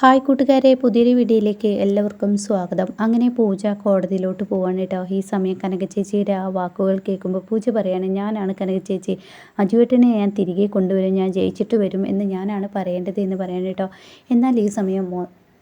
Hi കൂട്ടുകാരെ പുതിയൊരു വീഡിയോയിലേക്ക് എല്ലാവർക്കും സ്വാഗതം. അങ്ങനെ പൂജ കോടതിയിലോട്ട് പോവാണ് കേട്ടോ. ഈ സമയം കനക ചേച്ചിയുടെ ആ വാക്കുകൾ കേൾക്കുമ്പോൾ പൂജ പറയാണ് ഞാനാണ് കനക ചേച്ചി അജുവേട്ടനെ ഞാൻ തിരികെ കൊണ്ടുവരും ഞാൻ ജയിച്ചിട്ട് വരും എന്ന് ഞാനാണ് പറയേണ്ടത് എന്ന് പറയാൻ കേട്ടോ. എന്നാൽ ഈ സമയം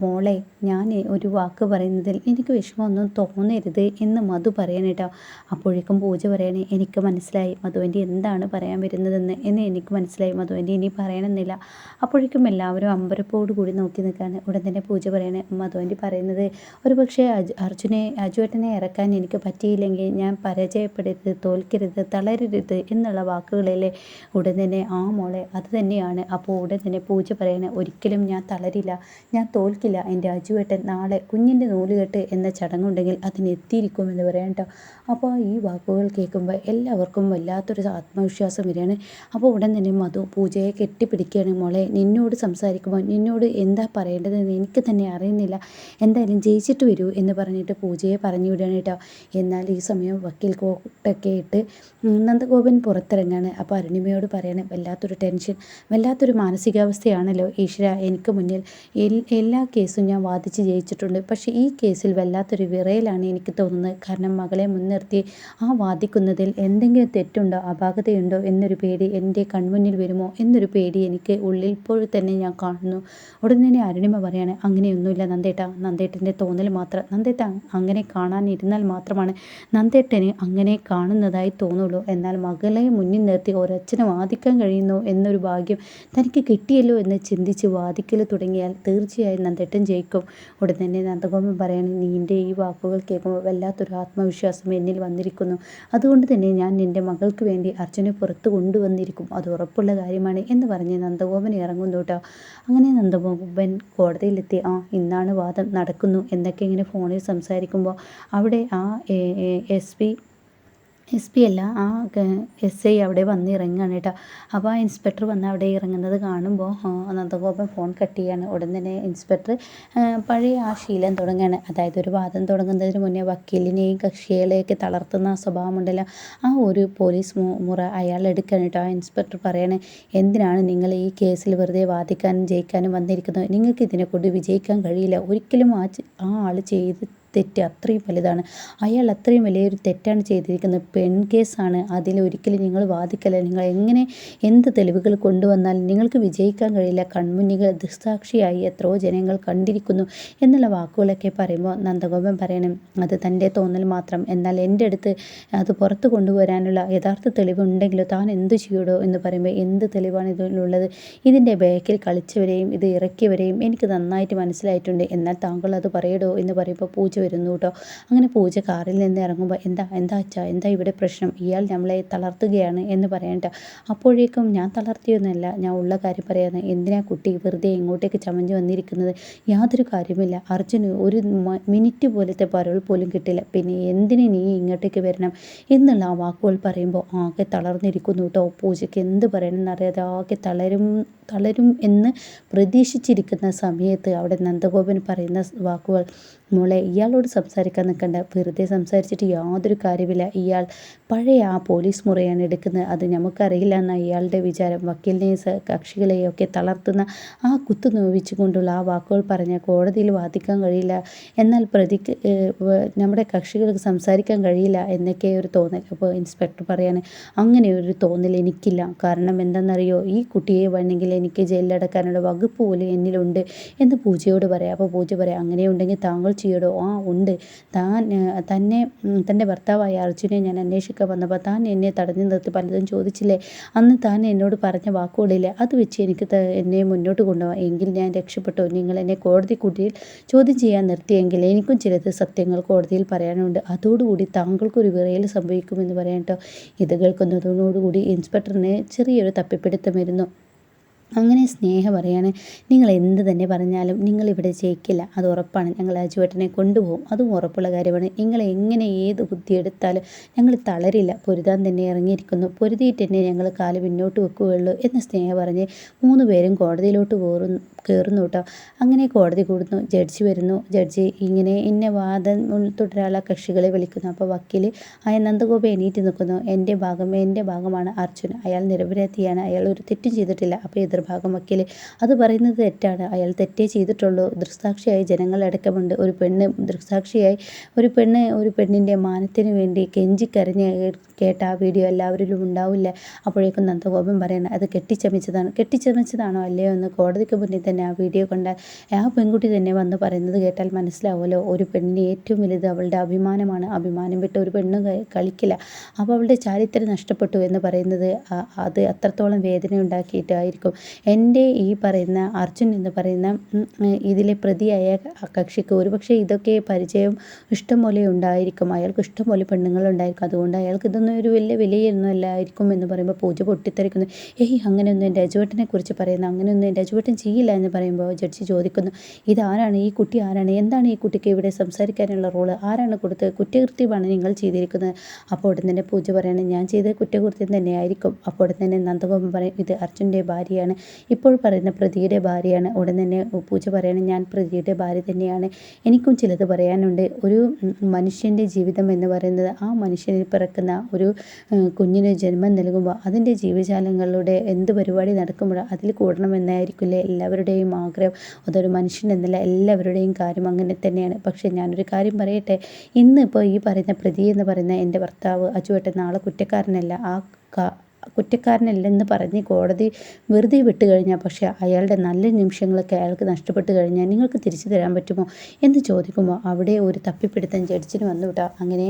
മോളെ ഞാൻ ഒരു വാക്ക് പറയുന്നതിൽ എനിക്ക് വിഷമമൊന്നും തോന്നരുത് എന്ന് മധു പറയണേട്ടോ അപ്പോഴേക്കും പൂജ പറയണേ എനിക്ക് മനസ്സിലായി മധുവിന്റെ എന്താണ് പറയാൻ വരുന്നതെന്ന് എന്ന് എനിക്ക് മനസ്സിലായി. മധുവിന്റെ ഇനി പറയണമെന്നില്ല. അപ്പോഴേക്കും എല്ലാവരും അമ്പരപ്പോട് കൂടി നോക്കി നിൽക്കുകയാണ്. ഉടൻ തന്നെ പൂജ പറയണേ മധുവിന്റെ പറയുന്നത് ഒരു പക്ഷേ അർജുനെ അജുവേട്ടനെ ഇറക്കാൻ എനിക്ക് പറ്റിയില്ലെങ്കിൽ ഞാൻ പരാജയപ്പെടരുത് തോൽക്കരുത് തളരരുത് എന്നുള്ള വാക്കുകളിലെ ഉടൻ തന്നെ ആ മോളെ. അത് തന്നെയാണ്. അപ്പോൾ ഉടൻ തന്നെ പൂജ പറയണേ ഒരിക്കലും ഞാൻ തളരില്ല. ഞാൻ തോൽക്കില്ല പറ്റില്ല എന്റെ അജുവേട്ടൻ നാളെ കുഞ്ഞിന്റെ നൂലുകെട്ട് എന്ന ചടങ്ങുണ്ടെങ്കിൽ അതിനെത്തിയിരിക്കും എന്ന് പറയാം കേട്ടോ അപ്പോൾ ഈ വാക്കുകൾ കേൾക്കുമ്പോൾ എല്ലാവർക്കും വല്ലാത്തൊരു ആത്മവിശ്വാസം വരികയാണ്. അപ്പോൾ ഉടൻ തന്നെ മധു പൂജയെ കെട്ടിപ്പിടിക്കുകയാണ്. മോളെ നിന്നോട് സംസാരിക്കുമ്പോൾ നിന്നോട് എന്താ പറയേണ്ടതെന്ന് എനിക്ക് തന്നെ അറിയുന്നില്ല. എന്തായാലും ജയിച്ചിട്ട് വരൂ എന്ന് പറഞ്ഞിട്ട് പൂജയെ പറഞ്ഞു വിടുകയാണ് കേട്ടോ എന്നാൽ ഈ സമയം വക്കീൽ കോട്ടൊക്കെ ഇട്ട് നന്ദഗോപൻ പുറത്തിറങ്ങാണ്. അപ്പോൾ അരുണിമയോട് പറയാണ് വല്ലാത്തൊരു ടെൻഷൻ വല്ലാത്തൊരു മാനസികാവസ്ഥയാണല്ലോ ഈശ്വര എനിക്ക് മുന്നിൽ എല്ലാ കേസും ഞാൻ വാദിച്ച് ജയിച്ചിട്ടുണ്ട്. പക്ഷേ ഈ കേസിൽ വല്ലാത്തൊരു വിറയലാണ് എനിക്ക് തോന്നുന്നത്. കാരണം മകളെ മുൻനിർത്തി ആ വാദിക്കുന്നതിൽ എന്തെങ്കിലും തെറ്റുണ്ടോ അപാകതയുണ്ടോ എന്നൊരു പേടി എന്റെ കൺമുന്നിൽ വരുമോ എന്നൊരു പേടി എനിക്ക് ഉള്ളിൽ ഇപ്പോൾ തന്നെ ഞാൻ കാണുന്നു. ഉടൻ തന്നെ അരുണിമ പറയാണ് അങ്ങനെയൊന്നുമില്ല നന്ദേട്ട. നന്ദേട്ടന്റെ തോന്നൽ മാത്രം നന്ദേട്ട അങ്ങനെ കാണാനിരുന്നാൽ മാത്രമാണ് നന്ദേട്ടന് അങ്ങനെ കാണുന്നതായി തോന്നുള്ളൂ. എന്നാൽ മകളെ മുന്നിൽ നിർത്തി ഒരച്ഛനെ വാദിക്കാൻ കഴിയുന്നു എന്നൊരു ഭാഗ്യം തനിക്ക് കിട്ടിയല്ലോ എന്ന് ചിന്തിച്ച് വാദിക്കൽ തുടങ്ങിയാൽ തീർച്ചയായും നന്ദേട്ടൻ ചേട്ടൻ ജയിക്കും. ഉടൻ തന്നെ നന്ദഗോപൻ പറയാണ് നിന്റെ ഈ വാക്കുകൾ കേൾക്കുമ്പോൾ വല്ലാത്തൊരു ആത്മവിശ്വാസം എന്നിൽ വന്നിരിക്കുന്നു. അതുകൊണ്ട് തന്നെ ഞാൻ നിന്റെ മകൾക്ക് വേണ്ടി അർജുനെ പുറത്ത് കൊണ്ടുവന്നിരിക്കും. അത് ഉറപ്പുള്ള കാര്യമാണ് എന്ന് പറഞ്ഞ് നന്ദഗോപൻ ഇറങ്ങുന്നു കേട്ടോ അങ്ങനെ നന്ദഗോപൻ കോടതിയിലെത്തി. ആ ഇന്നാണ് വാദം നടക്കുന്നു എന്നൊക്കെ ഇങ്ങനെ ഫോണിൽ സംസാരിക്കുമ്പോൾ അവിടെ ആ എസ് പി എസ് പി അല്ല ആ എസ് ഐ അവിടെ വന്ന് ഇറങ്ങുകയാണ് കേട്ടോ. അപ്പോൾ ആ ഇൻസ്പെക്ടർ വന്ന് അവിടെ ഇറങ്ങുന്നത് കാണുമ്പോൾ നന്ദഗോപൻ ഫോൺ കട്ട് ചെയ്യാണ്. ഉടൻ തന്നെ ഇൻസ്പെക്ടർ പഴയ ആ ശീലം തുടങ്ങുകയാണ് അതായത് ഒരു വാദം തുടങ്ങുന്നതിന് മുന്നേ വക്കീലിനെയും കക്ഷികളെയൊക്കെ തളർത്തുന്ന സ്വഭാവമുണ്ടല്ലോ. ആ ഒരു പോലീസ് മുറ അയാൾ എടുക്കുകയാണ് കേട്ടോ. ആ ഇൻസ്പെക്ടർ പറയണേ എന്തിനാണ് നിങ്ങൾ ഈ കേസിൽ വെറുതെ വാദിക്കാനും ജയിക്കാനും വന്നിരിക്കുന്നത്? നിങ്ങൾക്ക് ഇതിനെക്കൊണ്ട് വിജയിക്കാൻ കഴിയില്ല. ഒരിക്കലും ആ ആ ആൾ ചെയ്ത് തെറ്റ് അത്രയും വലുതാണ്. അയാൾ അത്രയും വലിയൊരു തെറ്റാണ് ചെയ്തിരിക്കുന്നത്. പെൺ കേസാണ്. അതിൽ ഒരിക്കലും നിങ്ങൾ വാദിക്കല്ല. നിങ്ങൾ എങ്ങനെ എന്ത് തെളിവുകൾ കൊണ്ടുവന്നാൽ നിങ്ങൾക്ക് വിജയിക്കാൻ കഴിയില്ല. കൺമുന്നികൾ ദുസ്സാക്ഷിയായി എത്രയോ ജനങ്ങൾ കണ്ടിരിക്കുന്നു എന്നുള്ള വാക്കുകളൊക്കെ പറയുമ്പോൾ നന്ദഗോപൻ പറയണം അത് തന്റെ തോന്നൽ മാത്രം. എന്നാൽ എന്റെ അടുത്ത് അത് പുറത്ത് കൊണ്ടുവരാനുള്ള യഥാർത്ഥ തെളിവുണ്ടെങ്കിലോ താൻ എന്ത് ചെയ്യടോ എന്ന് പറയുമ്പോൾ എന്ത് തെളിവാണ് ഇതിലുള്ളത്? ഇതിന്റെ ബാക്കിൽ കളിച്ചവരെയും ഇത് ഇറക്കിയവരെയും എനിക്ക് നന്നായിട്ട് മനസ്സിലായിട്ടുണ്ട്. എന്നാൽ താങ്കൾ അത് പറയടോ എന്ന് പറയുമ്പോൾ പൂജ വരുന്നു കേട്ടോ അങ്ങനെ പൂജ കാറിൽ നിന്ന് ഇറങ്ങുമ്പോൾ എന്താ എന്താ അച്ഛാ എന്താ ഇവിടെ പ്രശ്നം? ഇയാൾ നമ്മളെ തളർത്തുകയാണ് എന്ന് പറയണ്ട അപ്പോഴേക്കും ഞാൻ തളർത്തിയൊന്നുമല്ല ഞാൻ ഉള്ള കാര്യം പറയാതെ എന്തിനാ കുട്ടി വെറുതെ ഇങ്ങോട്ടേക്ക് ചമഞ്ഞ് വന്നിരിക്കുന്നത്? യാതൊരു കാര്യമില്ല അർജുന് ഒരു മിനിറ്റ് പോലത്തെ പരോൾ പോലും കിട്ടില്ല. പിന്നെ എന്തിന് നീ ഇങ്ങോട്ടേക്ക് വരണം എന്നുള്ള ആ വാക്കുകൾ പറയുമ്പോൾ ആകെ തളർന്നിരിക്കുന്നു കേട്ടോ പൂജയ്ക്ക്. എന്ത് പറയണമെന്നറിയാതെ ആകെ തളരും തളരും എന്ന് പ്രതീക്ഷിച്ചിരിക്കുന്ന സമയത്ത് അവിടെ നന്ദഗോപൻ പറയുന്ന വാക്കുകൾ മോളെ ഇയാളോട് സംസാരിക്കാൻ നിൽക്കണ്ട. വെറുതെ സംസാരിച്ചിട്ട് യാതൊരു കാര്യമില്ല. ഇയാൾ പഴയ ആ പോലീസ് മുറയാണ് എടുക്കുന്നത്. അത് നമുക്കറിയില്ല എന്ന ഇയാളുടെ വിചാരം. വക്കീലിനെയും കക്ഷികളെയും ഒക്കെ തളർത്തുന്ന ആ കുത്തു നോവിച്ചുകൊണ്ടുള്ള ആ വാക്കുകൾ പറഞ്ഞ കോടതിയിൽ വാദിക്കാൻ കഴിയില്ല. എന്നാൽ പ്രതിക്ക് നമ്മുടെ കക്ഷികൾക്ക് സംസാരിക്കാൻ കഴിയില്ല എന്നൊക്കെ ഒരു തോന്നൽ. അപ്പോൾ ഇൻസ്പെക്ടർ പറയാണ് അങ്ങനെ ഒരു തോന്നൽ എനിക്കില്ല. കാരണം എന്താണെന്നറിയോ? ഈ കുട്ടിയെ വേണമെങ്കിൽ എനിക്ക് ജയിലിലടക്കാനുള്ള വകുപ്പ് പോലും എന്നിലുണ്ട് എന്ന് പൂജയോട് പറയാം. അപ്പോൾ പൂജ പറയാം അങ്ങനെയുണ്ടെങ്കിൽ താങ്കൾ ചെയ്യടോ. ആ ഉണ്ട്. താൻ തന്നെ തന്റെ ഭർത്താവായ അർജുനെ ഞാൻ അന്വേഷിക്കാൻ വന്നപ്പോൾ താൻ എന്നെ തടഞ്ഞു നിർത്തി പലതും ചോദിച്ചില്ലേ? അന്ന് താൻ എന്നോട് പറഞ്ഞ വാക്കുകളില്ലേ? അത് വെച്ച് എനിക്ക് എന്നെ മുന്നോട്ട് കൊണ്ടുപോകാം എങ്കിൽ ഞാൻ രക്ഷപ്പെട്ടു. നിങ്ങൾ എന്നെ കോടതി കുട്ടിയിൽ ചോദ്യം ചെയ്യാൻ നിർത്തിയെങ്കിൽ എനിക്കും ചിലത് സത്യങ്ങൾ കോടതിയിൽ പറയാനുണ്ട്. അതോടുകൂടി താങ്കൾക്കൊരു വിറയൽ സംഭവിക്കുമെന്ന് പറയാം കേട്ടോ. ഇത് കേൾക്കുന്നതോടുകൂടി ഇൻസ്പെക്ടറിന് ചെറിയൊരു തപ്പിപ്പിടുത്തം വരുന്നു. അങ്ങനെ സ്നേഹം പറയാണ്. നിങ്ങൾ എന്ത് തന്നെ പറഞ്ഞാലും നിങ്ങളിവിടെ ജയിക്കില്ല. അത് ഉറപ്പാണ്. ഞങ്ങൾ അജുവേട്ടനെ കൊണ്ടുപോകും. അതും ഉറപ്പുള്ള കാര്യമാണ്. നിങ്ങൾ എങ്ങനെ ഏത് ബുദ്ധി എടുത്താലും ഞങ്ങൾ തളരില്ല. പൊരുതാൻ തന്നെ ഇറങ്ങിയിരിക്കുന്നു. പൊരുതിയിട്ട് തന്നെ ഞങ്ങൾ കാൽ പിന്നോട്ട് വെക്കുകയുള്ളൂ എന്ന് സ്നേഹം പറഞ്ഞ് മൂന്ന് പേരും കോടതിയിലോട്ട് പോറും കയറുന്നു കേട്ടോ. അങ്ങനെ കോടതി കൂടുന്നു. ജഡ്ജി വരുന്നു. ജഡ്ജി ഇങ്ങനെ ഇന്ന വാദം തുടരാനുള്ള കക്ഷികളെ വിളിക്കുന്നു. അപ്പോൾ വക്കീൽ ആയ നന്ദഗോപ എണീറ്റ് നിൽക്കുന്നു. എന്റെ ഭാഗം എന്റെ ഭാഗമാണ് അർജുൻ. അയാൾ നിരപരാധിയാണ്. അയാൾ ഒരു തെറ്റും ചെയ്തിട്ടില്ല. അപ്പോൾ എതിർഭാഗം വക്കീൽ അത് പറയുന്നത് തെറ്റാണ്. അയാൾ തെറ്റേ ചെയ്തിട്ടുള്ളൂ. ദൃക്സാക്ഷിയായി ജനങ്ങളടക്കമുണ്ട് ഒരു പെണ്ണ് ദൃക്സാക്ഷിയായി ഒരു പെണ്ണ് ഒരു പെണ്ണിന്റെ മാനത്തിന് വേണ്ടി കെഞ്ചിക്കരഞ്ഞ് കേട്ട ആ വീഡിയോ എല്ലാവരിലും ഉണ്ടാവില്ല. അപ്പോഴേക്കും നന്ദഗോപൻ പറയണം അത് കെട്ടിച്ചമച്ചതാണ്. കെട്ടിച്ചമച്ചതാണോ അല്ലയോ എന്ന് കോടതിക്ക് മുന്നിൽ തന്നെ ആ വീഡിയോ കണ്ടാൽ ആ പെൺകുട്ടി തന്നെ വന്ന് പറയുന്നത് കേട്ടാൽ മനസ്സിലാവുമല്ലോ. ഒരു പെണ്ണിന് ഏറ്റവും വലുത് അവളുടെ അഭിമാനമാണ്. അഭിമാനം വിട്ട് ഒരു പെണ്ണ് കളിക്കില്ല. അപ്പോൾ അവളുടെ ചാരിത്രം നഷ്ടപ്പെട്ടു എന്ന് പറയുന്നത് അത് അത്രത്തോളം വേദന ഉണ്ടാക്കിയിട്ടായിരിക്കും എന്റെ ഈ പറയുന്ന അർജുൻ എന്ന് പറയുന്ന ഇതിലെ പ്രതിയായ കക്ഷിക്ക് ഒരുപക്ഷെ ഇതൊക്കെ പരിചയം ഇഷ്ടം പോലെ ഉണ്ടായിരിക്കും. അയാൾക്ക് ഇഷ്ടം പോലെ പെണ്ണുങ്ങളുണ്ടായിരിക്കും അതുകൊണ്ട് അയാൾക്ക് ഇതൊന്നും ഒരു വലിയ വിലയൊന്നും അല്ലായിരിക്കും എന്ന് പറയുമ്പോൾ പൂജ പൊട്ടിത്തെറിക്കുന്നു. ഏയ് അങ്ങനെയൊന്നും എന്റെ അജുവേട്ടനെ കുറിച്ച് പറയുന്നു അങ്ങനെയൊന്നും എന്റെ അജുവേട്ടൻ ചെയ്യില്ല എന്ന് പറയുമ്പോൾ ജഡ്ജി ചോദിക്കുന്നു ഇതാരാണ്? ഈ കുട്ടി ആരാണ്? എന്താണ് ഈ കുട്ടിക്ക് ഇവിടെ സംസാരിക്കാനുള്ള റോൾ? ആരാണ് കൊടുത്തത്? കുറ്റകൃത്യമാണ് നിങ്ങൾ ചെയ്തിരിക്കുന്നത്. അപ്പോൾ ഉടൻ തന്നെ പൂജ പറയണം ഞാൻ ചെയ്ത കുറ്റകൃത്യം തന്നെയായിരിക്കും. അപ്പോൾ ഉടൻ തന്നെ നന്ദഗോപൻ പറയും ഇത് അർജുന്റെ ഭാര്യയാണ്. ഇപ്പോൾ പറയുന്ന പ്രതിയുടെ ഭാര്യയാണ്. ഉടൻ തന്നെ പൂജ പറയണം ഞാൻ പ്രതിയുടെ ഭാര്യ തന്നെയാണ്. എനിക്കും ചിലത് പറയാനുണ്ട്. ഒരു മനുഷ്യന്റെ ജീവിതം എന്ന് പറയുന്നത് ആ മനുഷ്യനിൽ പിറക്കുന്ന ഒരു കുഞ്ഞിന് ജന്മം നൽകുമ്പോൾ അതിന്റെ ജീവജാലങ്ങളുടെ എന്ത് പരിപാടി നടക്കുമ്പോഴോ അതിൽ കൂടണമെന്നായിരിക്കില്ലേ എല്ലാവരുടെയും ആഗ്രഹം. അതൊരു മനുഷ്യൻ എന്നല്ല എല്ലാവരുടെയും കാര്യം അങ്ങനെ തന്നെയാണ്. പക്ഷേ ഞാനൊരു കാര്യം പറയട്ടെ. ഇന്ന് ഇപ്പോൾ ഈ പറയുന്ന പ്രതി എന്ന് പറയുന്ന എന്റെ ഭർത്താവ് അച്ചുവേട്ടൻ നാളെ കുറ്റക്കാരനല്ല. ആ കുറ്റക്കാരനല്ലെന്ന് പറഞ്ഞ് കോടതി വെറുതെ വിട്ട് കഴിഞ്ഞാൽ പക്ഷേ അയാളുടെ നല്ല നിമിഷങ്ങളൊക്കെ അയാൾക്ക് നഷ്ടപ്പെട്ട് കഴിഞ്ഞാൽ നിങ്ങൾക്ക് തിരിച്ചു തരാൻ പറ്റുമോ എന്ന് ചോദിക്കുമ്പോൾ അവിടെ ഒരു തപ്പിപ്പിടുത്തം ജഡ്ജിന് വന്നു കേട്ടോ അങ്ങനെ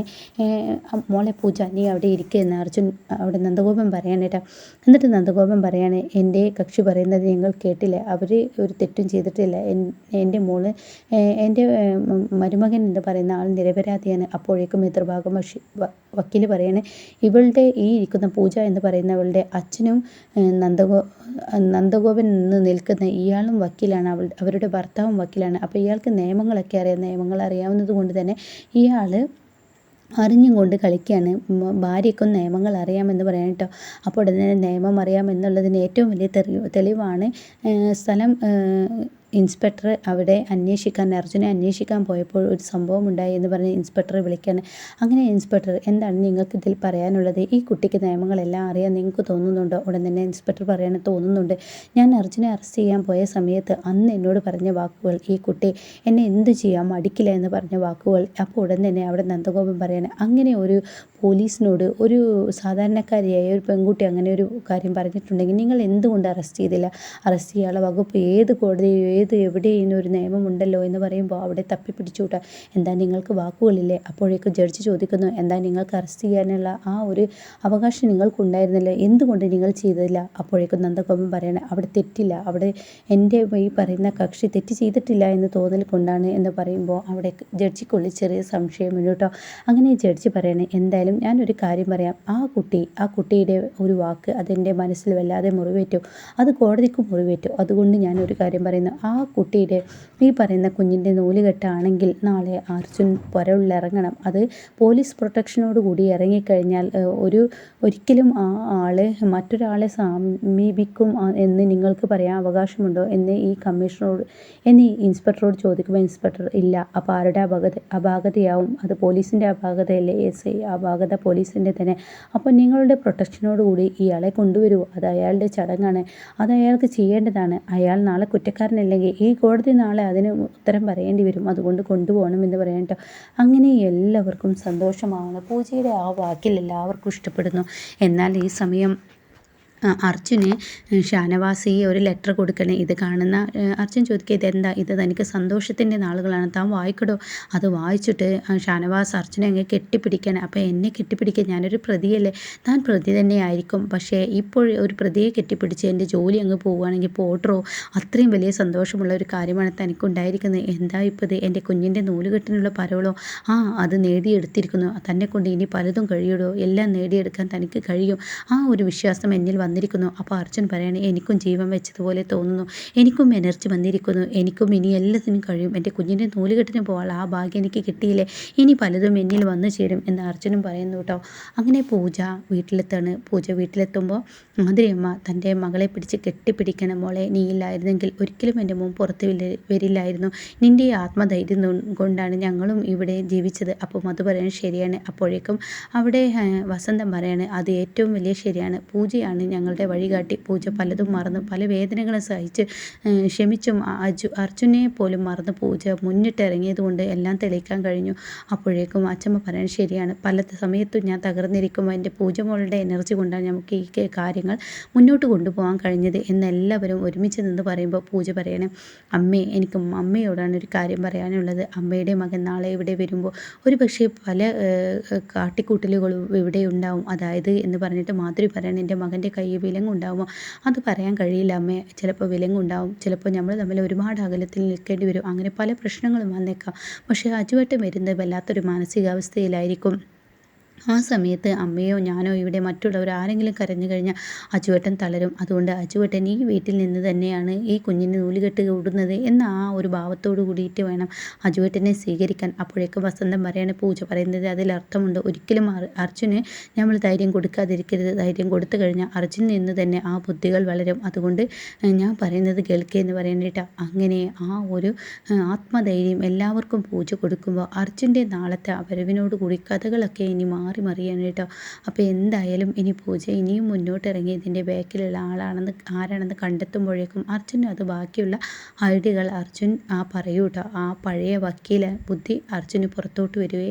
മോളെ പൂജ നീ അവിടെ ഇരിക്കുകയെന്ന് അർജുൻ അവിടെ നന്ദഗോപൻ പറയാനേട്ടാ എന്നിട്ട് നന്ദഗോപൻ പറയാണ് എന്റെ കക്ഷി പറയുന്നത് നിങ്ങൾ കേട്ടില്ല. അവർ ഒരു തെറ്റും ചെയ്തിട്ടില്ല. എന്റെ മോൾ എന്റെ മരുമകൻ എന്ന് പറയുന്ന ആൾ നിരപരാധിയാണ്. അപ്പോഴേക്കും എതിർഭാഗം വക്കീൽ പറയണേ ഇവളുടെ ഈ ഇരിക്കുന്ന പൂജ എന്ന് പറയുന്നവളുടെ അച്ഛനും നന്ദഗോ നന്ദഗോപൻ നിന്ന് നിൽക്കുന്ന ഇയാളും വക്കീലാണ് അവൾ അവരുടെ ഭർത്താവും വക്കീലാണ്. അപ്പോൾ ഇയാൾക്ക് നിയമങ്ങളൊക്കെ അറിയാം നിയമങ്ങൾ അറിയാവുന്നത് കൊണ്ട് തന്നെ ഇയാൾ അറിഞ്ഞും കൊണ്ട് കളിക്കുകയാണ് ഭാര്യയ്ക്കും നിയമങ്ങൾ അറിയാമെന്ന് പറയാൻ കേട്ടോ. അപ്പോൾ ഉടനെ നിയമം അറിയാമെന്നുള്ളതിന് ഏറ്റവും വലിയ തെളിവാണ് സ്ഥലം ഇൻസ്പെക്ടർ അവിടെ അന്വേഷിക്കാൻ അർജുനെ അന്വേഷിക്കാൻ പോയപ്പോൾ ഒരു സംഭവം ഉണ്ടായി എന്ന് പറഞ്ഞ് ഇൻസ്പെക്ടറെ വിളിക്കാൻ. അങ്ങനെ ഇൻസ്പെക്ടർ എന്താണ് നിങ്ങൾക്ക് ഇതിൽ പറയാനുള്ളത്? ഈ കുട്ടിക്ക് നിയമങ്ങളെല്ലാം അറിയാൻ നിങ്ങൾക്ക് തോന്നുന്നുണ്ടോ? ഉടൻ തന്നെ ഇൻസ്പെക്ടർ പറയാൻ തോന്നുന്നുണ്ട്. ഞാൻ അർജുനെ അറസ്റ്റ് ചെയ്യാൻ പോയ സമയത്ത് അന്ന് എന്നോട് പറഞ്ഞ വാക്കുകൾ ഈ കുട്ടി എന്നെ എന്ത് ചെയ്യാം? മടിക്കില്ല എന്ന് പറഞ്ഞ വാക്കുകൾ അപ്പോൾ ഉടൻ തന്നെ അവിടെ നന്ദഗോപൻ പറയാണ്. അങ്ങനെ ഒരു പോലീസിനോട് ഒരു സാധാരണക്കാരിയായ ഒരു പെൺകുട്ടി അങ്ങനെ ഒരു കാര്യം പറഞ്ഞിട്ടുണ്ടെങ്കിൽ നിങ്ങൾ എന്തുകൊണ്ട് അറസ്റ്റ് ചെയ്തില്ല? അറസ്റ്റ് ചെയ്യാനുള്ള വകുപ്പ് ഏത് കോടതിയോ ഏത് എവിടെയും ഒരു നിയമമുണ്ടല്ലോ എന്ന് പറയുമ്പോൾ അവിടെ തപ്പിപ്പിടിച്ചുകൂട്ട എന്താ നിങ്ങൾക്ക് വാക്കുകളില്ലേ? അപ്പോഴേക്കും ജഡ്ജി ചോദിക്കുന്നു എന്താ നിങ്ങൾക്ക് അറസ്റ്റ് ചെയ്യാനുള്ള ആ ഒരു അവകാശം നിങ്ങൾക്കുണ്ടായിരുന്നില്ല? എന്തുകൊണ്ട് നിങ്ങൾ ചെയ്തില്ല? അപ്പോഴേക്കും നന്ദഗോപൻ പറയണേ അവിടെ തെറ്റില്ല. അവിടെ എന്റെ ഈ പറയുന്ന കക്ഷി തെറ്റ് ചെയ്തിട്ടില്ല എന്ന് തോന്നൽ കൊണ്ടാണ് എന്ന് പറയുമ്പോൾ അവിടെ ജഡ്ജിക്കുള്ളിൽ ചെറിയ സംശയം കേട്ടോ. അങ്ങനെ ജഡ്ജി പറയണേ എന്തായാലും ഞാനൊരു കാര്യം പറയാം. ആ കുട്ടി ആ കുട്ടിയുടെ ഒരു വാക്ക് അതെന്റെ മനസ്സിൽ വല്ലാതെ മുറിവേറ്റു. അത് കോടതിക്ക് മുറിവേറ്റു. അതുകൊണ്ട് ഞാനൊരു കാര്യം പറയുന്നു. ആ കുട്ടിയുടെ ഈ പറയുന്ന കുഞ്ഞിന്റെ നൂലുകെട്ടാണെങ്കിൽ നാളെ അർജുൻ പുരവിലിറങ്ങണം അത് പോലീസ് പ്രൊട്ടക്ഷനോട് കൂടി ഇറങ്ങിക്കഴിഞ്ഞാൽ ഒരു ഒരിക്കലും ആ ആളെ മറ്റൊരാളെ സമീപിക്കും എന്ന് നിങ്ങൾക്ക് പറയാൻ അവകാശമുണ്ടോ? എന്ന് ഈ കമ്മീഷണറോട് എന്ന് ഈ ഇൻസ്പെക്ടറോട് ചോദിക്കുമ്പോൾ ഇൻസ്പെക്ടർ ഇല്ല. അപ്പോൾ ആരുടെ അപാകത അപാകതയാവും? അത് പോലീസിന്റെ അപാകതയല്ലേ? എസ് ഐ അപാകത പോലീസിന്റെ തന്നെ. അപ്പോൾ നിങ്ങളുടെ പ്രൊട്ടക്ഷനോട് കൂടി ഇയാളെ കൊണ്ടുവരൂ. അത് അയാളുടെ ചടങ്ങാണ്. അത് അയാൾക്ക് ചെയ്യേണ്ടതാണ്. അയാൾ നാളെ കുറ്റക്കാരനല്ലെങ്കിൽ ഈ കോടതി നാളെ അതിന് ഉത്തരം പറയേണ്ടി വരും. അതുകൊണ്ട് കൊണ്ടുപോകണം എന്ന് പറയാൻ കേട്ടോ അങ്ങനെ എല്ലാവർക്കും സന്തോഷമാണ്. പൂജയുടെ ആ വാക്കിൽ എല്ലാവർക്കും ഇഷ്ടപ്പെടുന്നു. എന്നാൽ ഈ സമയം അർജുന് ഷാനവാസ് ഈ ഒരു ലെറ്റർ കൊടുക്കണേ. ഇത് കാണുന്ന അർജുൻ ചോദിക്കുക ഇതെന്താ? ഇത് തനിക്ക് സന്തോഷത്തിന്റെ നാളുകളാണ്. താൻ വായിക്കടോ. അത് വായിച്ചിട്ട് ഷാനവാസ് അർജുനെ അങ്ങ് കെട്ടിപ്പിടിക്കണം അപ്പോൾ എന്നെ കെട്ടിപ്പിടിക്കാൻ ഞാനൊരു പ്രതിയല്ലേ? താൻ പ്രതി തന്നെ ആയിരിക്കും. പക്ഷേ ഇപ്പോൾ ഒരു പ്രതിയെ കെട്ടിപ്പിടിച്ച് എന്റെ ജോലി അങ്ങ് പോവുകയാണെങ്കിൽ പോട്ടറോ അത്രയും വലിയ സന്തോഷമുള്ള ഒരു കാര്യമാണ് തനിക്കുണ്ടായിരിക്കുന്നത്. എന്താ ഇപ്പോൾ ഇത് എന്റെ കുഞ്ഞിന്റെ നൂലുകെട്ടിനുള്ള പരവളോ ആ അത് നേടിയെടുത്തിരിക്കുന്നു. തന്നെ കൊണ്ട് ഇനി പലതും കഴിയുടോ? എല്ലാം നേടിയെടുക്കാൻ തനിക്ക് കഴിയും. ആ ഒരു വിശ്വാസം എന്നിൽ വന്നിരിക്കുന്നു. അപ്പോൾ അർജുൻ പറയാണ് എനിക്കും ജീവൻ വെച്ചതുപോലെ തോന്നുന്നു. എനിക്കും എനർജി വന്നിരിക്കുന്നു. എനിക്കും ഇനി എല്ലാത്തിനും കഴിയും. എന്റെ കുഞ്ഞിന്റെ നൂലുകെട്ടിന് പോകാൻ ആ ഭാഗ്യം എനിക്ക് കിട്ടിയില്ലേ? ഇനി പലതും എന്നിൽ വന്നു ചേരും എന്ന് അർജുനും പറയുന്നു കേട്ടോ. അങ്ങനെ പൂജ വീട്ടിലെത്താണ്. പൂജ വീട്ടിലെത്തുമ്പോൾ മാതിരിയമ്മ തന്റെ മകളെ പിടിച്ച് കെട്ടിപ്പിടിക്കണം മോളെ. നീ ഇല്ലായിരുന്നെങ്കിൽ ഒരിക്കലും എന്റെ മുമ്പ് പുറത്ത് വരില്ലായിരുന്നു. നിന്റെ ആത്മധൈര്യം കൊണ്ടാണ് ഞങ്ങളും ഇവിടെ ജീവിച്ചത്. അപ്പോൾ മധു പറയാൻ ശരിയാണ്. അപ്പോഴേക്കും അവിടെ വസന്തം പറയാണ് അത് ഏറ്റവും വലിയ ശരിയാണ്. പൂജയാണ് ഞങ്ങളുടെ വഴികാട്ടി പൂജ പലതും മറന്ന്. പല വേദനകളും സഹിച്ച് ക്ഷമിച്ചും അജു അർജുനെ പോലും മറന്ന് പൂജ മുന്നിട്ടിറങ്ങിയത് കൊണ്ട് എല്ലാം തെളിയിക്കാൻ കഴിഞ്ഞു. അപ്പോഴേക്കും അച്ഛമ്മ പറയാൻ ശരിയാണ്. പല സമയത്തും ഞാൻ തകർന്നിരിക്കുമ്പോൾ എന്റെ പൂജ മോളുടെ എനർജി കൊണ്ടാണ് നമുക്ക് ഈ കാര്യങ്ങൾ മുന്നോട്ട് കൊണ്ടുപോകാൻ കഴിഞ്ഞത് എന്നെല്ലാവരും ഒരുമിച്ച് നിന്ന് പറയുമ്പോൾ പൂജ പറയണേ. അമ്മേ എനിക്ക് അമ്മയോടാണ് ഒരു കാര്യം പറയാനുള്ളത്. അമ്മയുടെ മകൻ നാളെ ഇവിടെ വരുമ്പോൾ ഒരു പക്ഷേ പല കാട്ടിക്കൂട്ടലുകളും ഇവിടെ ഉണ്ടാവും. അതായത് എന്ന് പറഞ്ഞിട്ട് മാധുരി പറയണം എന്റെ മകന്റെ കൈ വിലങ്ങുണ്ടാവുമോ? അത് പറയാൻ കഴിയില്ല അമ്മേ. ചിലപ്പോൾ വിലങ്ങുണ്ടാവും. ചിലപ്പോൾ നമ്മൾ തമ്മിൽ ഒരുപാട് അകലത്തിൽ നിൽക്കേണ്ടി വരും. അങ്ങനെ പല പ്രശ്നങ്ങളും വന്നേക്കാം. പക്ഷേ അജുവട്ടം വരുന്നത് വല്ലാത്തൊരു മാനസികാവസ്ഥയിലായിരിക്കും. ആ സമയത്ത് അമ്മയോ ഞാനോ ഇവിടെ മറ്റുള്ളവർ ആരെങ്കിലും കരഞ്ഞു കഴിഞ്ഞാൽ അച്ചുവേട്ടൻ തളരും. അതുകൊണ്ട് അച്ചുവേട്ടൻ ഈ വീട്ടിൽ നിന്ന് തന്നെയാണ് ഈ കുഞ്ഞിന് നൂലുകെട്ട് കൂടുന്നത് എന്ന ആ ഒരു ഭാവത്തോടു കൂടിയിട്ട് വേണം അച്ചുവേട്ടനെ സ്വീകരിക്കാൻ. അപ്പോഴേക്കും വസന്തം പറയാണ് പൂജ പറയുന്നത് അതിൽ അർത്ഥമുണ്ട്. ഒരിക്കലും അർജുന് നമ്മൾ ധൈര്യം കൊടുക്കാതിരിക്കരുത്. ധൈര്യം കൊടുത്തു കഴിഞ്ഞാൽ അർജുൻ നിന്ന് തന്നെ ആ ബുദ്ധികൾ വളരും. അതുകൊണ്ട് ഞാൻ പറയുന്നത് കേൾക്കുക എന്ന് പറയാനായിട്ട് അങ്ങനെ ആ ഒരു ആത്മധൈര്യം എല്ലാവർക്കും പൂജ കൊടുക്കുമ്പോൾ അർജുന്റെ നാളത്തെ വരവിനോട് കൂടി കഥകളൊക്കെ ഇനി മാറി. മാറി മറിയാണ് കേട്ടോ. അപ്പോൾ എന്തായാലും ഇനി പൂജ ഇനിയും മുന്നോട്ട് ഇറങ്ങി ഇതിന്റെ ബാക്കിലുള്ള ആളാണെന്ന് ആരാണെന്ന് കണ്ടെത്തുമ്പോഴേക്കും അർജുനും അത് ബാക്കിയുള്ള ഐഡികൾ അർജുൻ ആ പറയൂ കേട്ടോ. ആ പഴയ വക്കീല ബുദ്ധി അർജുന് പുറത്തോട്ട് വരുവേ.